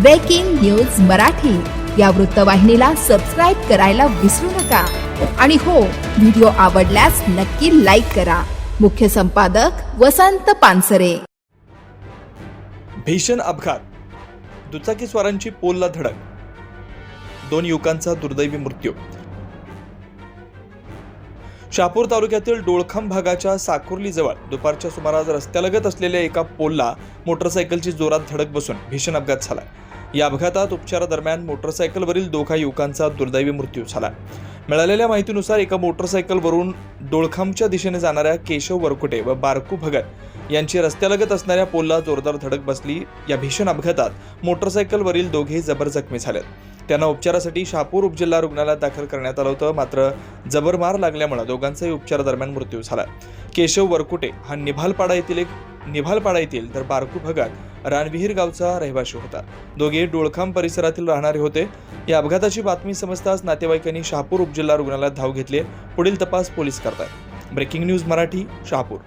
Breaking news Marathi या वृत्तवाहिनीला subscribe करायला विसरू नका. आणि हो व्हिडिओ आवडल्यास नक्की लाईक करा. मुख्य संपादक वसंत पानसरे. भीषण अपघात. दुचाकीस्वारांची पोलला धडक. दोन युवकांचा दुर्दैवी मृत्यू. शहापूर तालुक्यातील डोळखाम भागाच्या साकुर्लीजवळ दुपारच्या सुमारास रस्त्यालगत असलेल्या एका पोलला मोटरसायकलची जोरात धडक बसून भीषण अपघात झाला. या अपघातात उपचारादरम्यान मोटरसायकलवरील दोघा युवकांचा दुर्दैवी मृत्यू झाला. मिळालेल्या माहितीनुसार एका मोटरसायकलवरून डोळखामच्या दिशेने जाणाऱ्या केशव वरकुटे व बारकू भगत यांची रस्त्यालगत असणाऱ्या पोलला जोरदार धडक बसली या भीषण अपघातात मोटरसायकलवरील दोघे जबर जखमी झालेत. त्यांना उपचारासाठी शहापूर उपजिल्हा रुग्णालयात दाखल करण्यात आलं होतं मात्र जबर मार लागल्यामुळे दोघांचाही उपचारादरम्यान मृत्यू झाला. केशव वरकुटे हा निभालपाडा येथील एक निभालपाडा येथील तर बारकू भगत रानविहीर गावचा रहिवाशी होता. दोघे डोळखाम परिसरातील राहणारे होते. या अपघाताची बातमी समजताच नातेवाईकांनी शहापूर उपजिल्हा रुग्णालयात धाव घेतली पुढील तपास पोलीस करतात ब्रेकिंग न्यूज मराठी शहापूर.